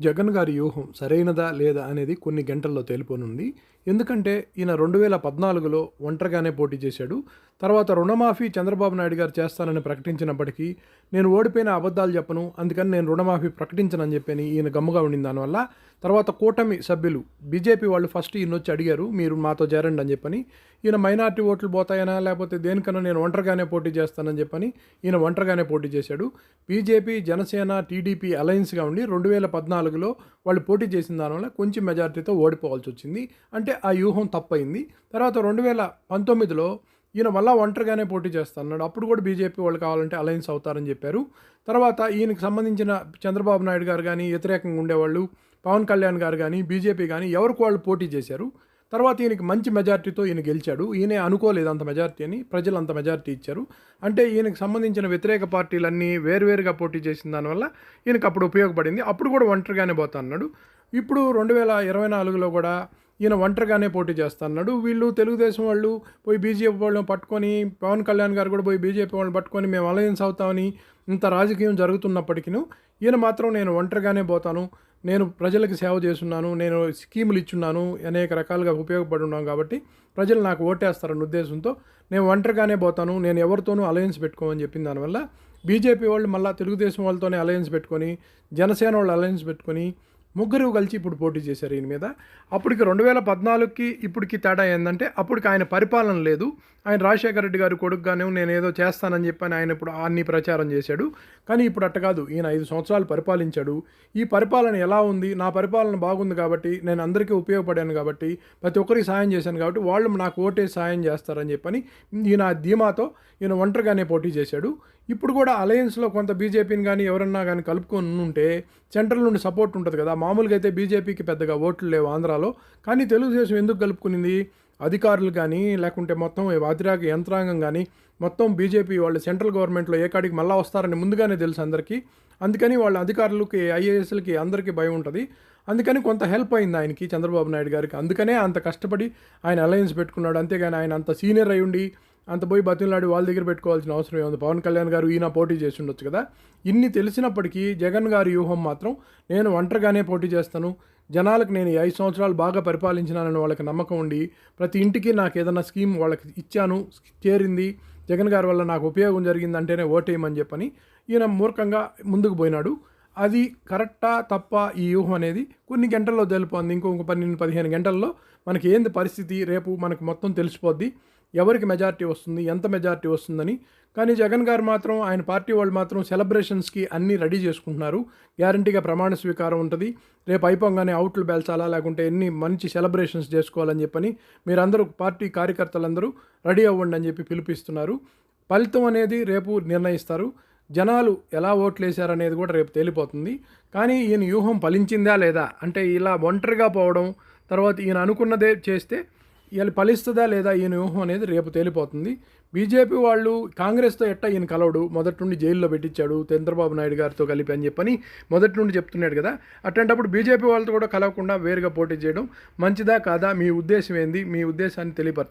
జగన్ గారి వ్యూహం సరైనదా లేదా అనేది కొన్ని గంటల్లో తేలిపోనుంది. ఎందుకంటే ఈయన రెండు వేల పద్నాలుగులో ఒంటరిగానే పోటీ చేశాడు. తర్వాత రుణమాఫీ చంద్రబాబు నాయుడు గారు చేస్తానని ప్రకటించినప్పటికీ నేను ఓడిపోయిన అబద్ధాలు చెప్పను అందుకని నేను రుణమాఫీ ప్రకటించనని చెప్పని ఈయన గమ్ముగా ఉండింది దానివల్ల. తర్వాత కూటమి సభ్యులు బీజేపీ వాళ్ళు ఫస్ట్ ఈయన వచ్చి అడిగారు మీరు మాతో చేరండి అని చెప్పని. ఈయన మైనార్టీ ఓట్లు పోతాయనా లేకపోతే దేనికన్నా నేను ఒంటరిగానే పోటీ చేస్తానని చెప్పని ఈయన ఒంటరిగానే పోటీ చేశాడు. బీజేపీ జనసేన టీడీపీ అలయన్స్గా ఉండి రెండు వేల పద్నాలుగులో వాళ్ళు పోటీ చేసిన దానివల్ల కొంచెం మెజారిటీతో ఓడిపోవాల్సి వచ్చింది. అంటే ఆ వ్యూహం తప్పయింది తర్వాత రెండు వేల పంతొమ్మిదిలో ఈయన మళ్ళా ఒంటరిగానే పోటీ చేస్తున్నాడు అప్పుడు కూడా బీజేపీ వాళ్ళు కావాలంటే అలయన్స్ అవుతారని చెప్పారు. తర్వాత ఈయనకి సంబంధించిన చంద్రబాబు నాయుడు గారు కానీ వ్యతిరేకంగా ఉండేవాళ్ళు పవన్ కళ్యాణ్ గారు కానీ బీజేపీ కానీ ఎవరికి వాళ్ళు పోటీ చేశారు. తర్వాత ఈయనకి మంచి మెజార్టీతో ఈయన గెలిచాడు. ఈయనే అనుకోలేదు అంత మెజార్టీ అని ప్రజలు అంత మెజార్టీ ఇచ్చారు. అంటే ఈయనకు సంబంధించిన వ్యతిరేక పార్టీలన్నీ వేరువేరుగా పోటీ చేసిన దానివల్ల ఈయనకు అప్పుడు ఉపయోగపడింది. అప్పుడు కూడా ఒంటరిగానే పోతా అన్నాడు. ఇప్పుడు రెండు వేల ఇరవై నాలుగులో కూడా ఈయన ఒంటరిగానే పోటీ చేస్తున్నాడు. వీళ్ళు తెలుగుదేశం వాళ్ళు పోయి బీజేపీ వాళ్ళని పట్టుకొని పవన్ కళ్యాణ్ గారు కూడా పోయి బీజేపీ వాళ్ళని పట్టుకొని మేము అలయన్స్ అవుతామని ఇంత రాజకీయం జరుగుతున్నప్పటికీ ఈయన మాత్రం నేను ఒంటరిగానే పోతాను. నేను ప్రజలకు సేవ చేస్తున్నాను. నేను స్కీములు ఇచ్చున్నాను. అనేక రకాలుగా ఉపయోగపడి ఉన్నాను కాబట్టి ప్రజలు నాకు ఓటేస్తారన్న ఉద్దేశంతో నేను ఒంటరిగానే పోతాను. నేను ఎవరితోనూ అలయన్స్ పెట్టుకోమని చెప్పిన దానివల్ల బీజేపీ వాళ్ళు మళ్ళీ తెలుగుదేశం వాళ్ళతోనే అలయన్స్ పెట్టుకొని జనసేన వాళ్ళు అలయన్స్ పెట్టుకొని ముగ్గురు కలిసి ఇప్పుడు పోటీ చేశారు ఈయన మీద. అప్పటికి రెండు వేల పద్నాలుగుకి ఇప్పటికి తేడా ఏంటంటే అప్పటికి ఆయన పరిపాలన లేదు. ఆయన రాజశేఖర రెడ్డి గారి కొడుకుగానే నేను ఏదో చేస్తానని చెప్పని ఆయన ఇప్పుడు అన్ని ప్రచారం చేశాడు. కానీ ఇప్పుడు అట్ట కాదు. ఈయన ఐదు సంవత్సరాలు పరిపాలించాడు. ఈ పరిపాలన ఎలా ఉంది? నా పరిపాలన బాగుంది కాబట్టి నేను అందరికీ ఉపయోగపడాను కాబట్టి ప్రతి ఒక్కరికి సాయం చేశాను కాబట్టి వాళ్ళు నాకు ఓటే సాయం చేస్తారని చెప్పని ఈయన ధీమాతో ఈయన ఒంటరిగానే పోటీ చేశాడు. ఇప్పుడు కూడా అలయన్స్లో కొంత బీజేపీని కానీ ఎవరన్నా కానీ కలుపుకొని ఉంటే సెంట్రల్ నుండి సపోర్ట్ ఉంటుంది కదా మామూలుగా అయితే బీజేపీకి పెద్దగా ఓట్లు లేవు ఆంధ్రాలో. కానీ తెలుగుదేశం ఎందుకు కలుపుకునింది అధికారులు కానీ లేకుంటే మొత్తం వ్యతిరేక యంత్రాంగం కానీ మొత్తం బీజేపీ వాళ్ళు సెంట్రల్ గవర్నమెంట్లో ఏ కాడికి మళ్ళీ వస్తారని ముందుగానే తెలుసు అందరికీ. అందుకని వాళ్ళ అధికారులకి ఐఏఎస్లకి అందరికీ భయం ఉంటుంది. అందుకని కొంత హెల్ప్ అయింది ఆయనకి చంద్రబాబు నాయుడు గారికి. అందుకనే అంత కష్టపడి ఆయన అలయన్స్ పెట్టుకున్నాడు. అంతేగాని ఆయన అంత సీనియర్ అయ్యుండి అంత పోయి బతిలాడి వాళ్ళ దగ్గర పెట్టుకోవాల్సిన అవసరం ఏముంది? పవన్ కళ్యాణ్ గారు ఈయన పోటీ చేసి ఉండొచ్చు కదా? ఇన్ని తెలిసినప్పటికీ జగన్ గారి వ్యూహం మాత్రం నేను ఒంటరిగానే పోటీ చేస్తాను. జనాలకు నేను ఐదు సంవత్సరాలు బాగా పరిపాలించినానని వాళ్ళకి నమ్మకం ఉండి ప్రతి ఇంటికి నాకు ఏదైనా స్కీమ్ వాళ్ళకి ఇచ్చాను చేరింది జగన్ గారి వల్ల నాకు ఉపయోగం జరిగింది అంటేనే ఓటేయమని చెప్పని ఈయన మూర్ఖంగా ముందుకు పోయినాడు. అది కరెక్టా తప్ప ఈ వ్యూహం అనేది కొన్ని గంటల్లో తెలిపోంది ఇంకొక పన్నెండు పదిహేను గంటల్లో మనకి ఏంది పరిస్థితి? రేపు మనకు మొత్తం తెలిసిపోద్ది. ఎవరికి మెజారిటీ వస్తుంది ఎంత మెజారిటీ వస్తుందని. కానీ జగన్ గారు మాత్రం ఆయన పార్టీ వాళ్ళు మాత్రం సెలబ్రేషన్స్కి అన్నీ రెడీ చేసుకుంటున్నారు. గ్యారంటీగా ప్రమాణ స్వీకారం ఉంటుంది. రేపు అయిపోగానే అవుట్లు బెల్చాలా లేకుంటే ఎన్ని మంచి సెలబ్రేషన్స్ చేసుకోవాలని చెప్పని మీరందరూ పార్టీ కార్యకర్తలందరూ రెడీ అవ్వండి అని చెప్పి పిలిపిస్తున్నారు. ఫలితం అనేది రేపు నిర్ణయిస్తారు. జనాలు ఎలా ఓట్లు వేశారనేది కూడా రేపు తేలిపోతుంది. కానీ ఈయన వ్యూహం ఫలించిందా లేదా? అంటే ఇలా ఒంటరిగా పోవడం తర్వాత ఈయన అనుకున్నదే చేస్తే వీళ్ళు ఫలిస్తుందా లేదా ఈయన వ్యూహం అనేది రేపు తేలిపోతుంది. బీజేపీ వాళ్ళు కాంగ్రెస్తో ఎట్ట ఈయన కలవడు మొదటి నుండి జైల్లో పెట్టించాడు చంద్రబాబు నాయుడు గారితో కలిపి అని చెప్పని మొదటి నుండి చెప్తున్నాడు కదా. అట్లాంటప్పుడు బీజేపీ వాళ్ళతో కూడా కలవకుండా వేరుగా పోటీ చేయడం మంచిదా కాదా? మీ ఉద్దేశం ఏంది? మీ ఉద్దేశాన్ని తెలియపరచండి.